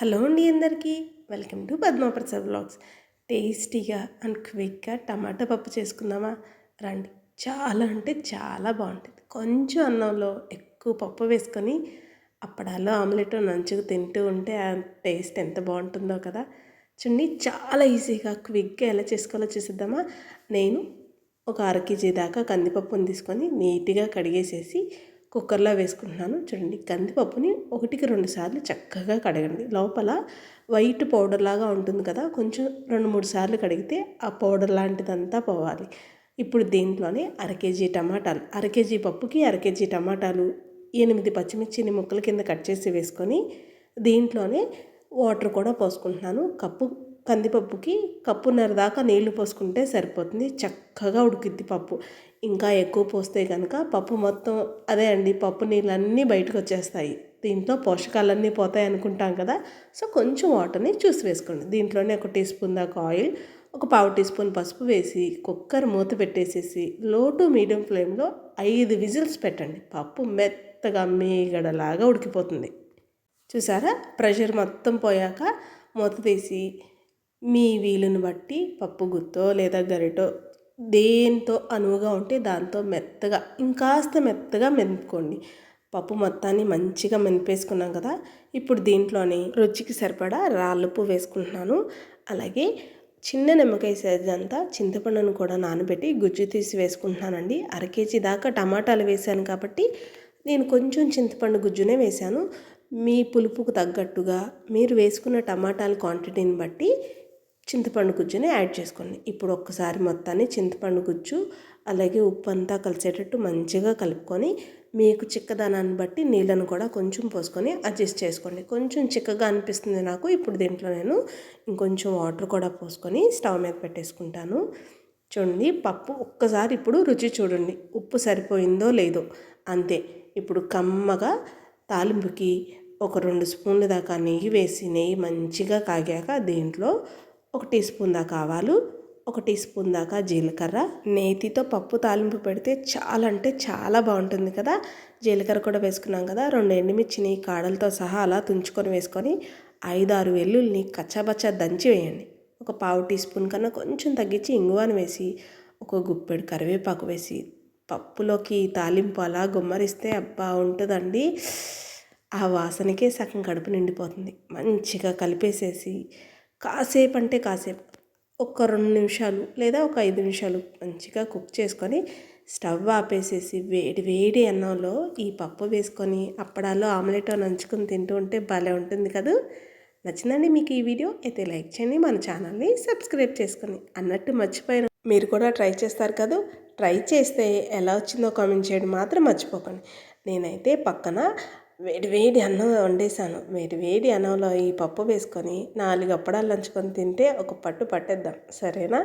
Hello అండి అందరికీ. Welcome to Padmaprasad blogs. టేస్టీగా అండ్ క్విక్గా టమాటా పప్పు చేసుకుందామా? రండి. చాలా అంటే చాలా బాగుంటుంది. కొంచెం అన్నంలో ఎక్కువ పప్పు వేసుకొని అప్పడాలో ఆమ్లెట్ నంచుకు తింటూ ఉంటే ఆ టేస్ట్ ఎంత బాగుంటుందో కదా. చూడండి చాలా ఈజీగా క్విక్గా ఎలా చేసుకోవాలో చూసిద్దామా? నేను ఒక అర కేజీ దాకా కందిపప్పుని తీసుకొని నీట్గా కడిగేసేసి కుక్కర్లో వేసుకుంటున్నాను. చూడండి కందిపప్పుని ఒకటికి రెండు సార్లు చక్కగా కడగండి. లోపల వైట్ పౌడర్ లాగా ఉంటుంది కదా కొంచెం రెండు మూడు సార్లు కడిగితే ఆ పౌడర్ లాంటిదంతా పోవాలి. ఇప్పుడు దీంట్లోనే అర కేజీ టమాటాలు అర కేజీ పప్పుకి అర కేజీ టమాటాలు ఎనిమిది పచ్చిమిర్చిని ముక్కల కింద కట్ చేసి వేసుకొని దీంట్లోనే వాటర్ కూడా పోసుకుంటున్నాను. కప్పు కందిపప్పుకి కప్పున్నర దాకా నీళ్ళు పోసుకుంటే సరిపోతుంది. చక్కగా ఉడికిద్ది పప్పు. ఇంకా ఎక్కువ పోస్తే కనుక పప్పు మొత్తం అదే అండి పప్పు నీళ్ళన్నీ బయటకు వచ్చేస్తాయి దీంట్లో పోషకాలన్నీ పోతాయి అనుకుంటాం కదా సో కొంచెం వాటర్ని చూసి వేసుకోండి. దీంట్లోనే ఒక టీ స్పూన్ దాకా ఆయిల్ ఒక పావు టీ స్పూన్ పసుపు వేసి కుక్కర్ మూత పెట్టేసేసి లో టు మీడియం ఫ్లేమ్లో ఐదు విజిల్స్ పెట్టండి. పప్పు మెత్తగా మీగడలాగా ఉడికిపోతుంది. చూసారా? ప్రెషర్ మొత్తం పోయాక మూత తీసి మీ వీలుని బట్టి పప్పు గుత్తో లేదా గరిటో దేంతో అనువుగా ఉంటే దాంతో మెత్తగా ఇంకాస్త మెత్తగా మెనుపుకోండి పప్పు మొత్తాన్ని మంచిగా మెనిపేసుకున్నాం కదా ఇప్పుడు దీంట్లోనే రుచికి సరిపడా రాళ్ళుప్పు వేసుకుంటున్నాను. అలాగే చిన్న నిమ్మకాయ సైజ్ అంతా చింతపండును కూడా నానబెట్టి గుజ్జు తీసి వేసుకుంటున్నానండి. అర కేజీ దాకా టమాటాలు వేసాను కాబట్టి నేను కొంచెం చింతపండు గుజ్జునే వేశాను. మీ పులుపుకు తగ్గట్టుగా మీరు వేసుకున్న టమాటాల క్వాంటిటీని బట్టి చింతపండు గుజ్జుని యాడ్ చేసుకోండి. ఇప్పుడు ఒక్కసారి మొత్తాన్ని చింతపండు గుజ్జు అలాగే ఉప్పు అంతా కలిసేటట్టు మంచిగా కలుపుకొని మీకు చిక్కదనాన్ని బట్టి నీళ్ళను కూడా కొంచెం పోసుకొని అడ్జస్ట్ చేసుకోండి. కొంచెం చిక్కగా అనిపిస్తుంది నాకు. ఇప్పుడు దీంట్లో నేను ఇంకొంచెం వాటర్ కూడా పోసుకొని స్టవ్ మీద పెట్టేసుకుంటాను. చూడండి పప్పు ఒక్కసారి ఇప్పుడు రుచి చూడండి. ఉప్పు సరిపోయిందో లేదో. అంతే. ఇప్పుడు కమ్మగా తాలింపుకి ఒక రెండు స్పూన్ల దాకా నెయ్యి వేసి నెయ్యి మంచిగా కాగాక దీంట్లో ఒక టీ స్పూన్ దాకా ఆవాలు ఒక టీ స్పూన్ దాకా జీలకర్ర. నేతితో పప్పు తాలింపు పెడితే చాలా అంటే చాలా బాగుంటుంది కదా. జీలకర్ర కూడా వేసుకున్నాం కదా. రెండు ఎండుమిర్చిని కాడలతో సహా అలా తుంచుకొని వేసుకొని ఐదు ఆరు వెల్లుల్ని కచ్చబచ్చ దంచి వేయండి. ఒక పావు టీ స్పూన్ కన్నా కొంచెం తగ్గించి ఇంగువాని వేసి ఒక గుప్పెడు కరివేపాకు వేసి పప్పులోకి తాలింపు అలా గుమ్మరిస్తే అబ్బా ఉంటుందండి. ఆ వాసనకే సగం కడుపు నిండిపోతుంది. మంచిగా కలిపేసేసి కాసేపు అంటే కాసేపు ఒక రెండు నిమిషాలు లేదా ఒక ఐదు నిమిషాలు మంచిగా కుక్ చేసుకొని స్టవ్ ఆపేసేసి వేడి వేడి అన్నంలో ఈ పప్పు వేసుకొని అప్పడాల్లో ఆమ్లెట్ నంచుకొని తింటూ ఉంటే భలే ఉంటుంది కదా. నచ్చిందండి మీకు ఈ వీడియో? అయితే లైక్ చేయండి మన ఛానల్ని సబ్స్క్రైబ్ చేసుకొని అన్నట్టు మర్చిపోయిన మీరు కూడా ట్రై చేస్తారు కదా. ట్రై చేస్తే ఎలా వచ్చిందో కామెంట్ చేయడం మాత్రం మర్చిపోకండి. నేనైతే పక్కన వేడి వేడి అన్నం వండేసాను వేడి వేడి అన్నంలో ఈ పప్పు వేసుకొని నాలుగు అప్పడాలు నంచుకొని తింటే ఒక పట్టు పట్టేద్దాం. సరేనా?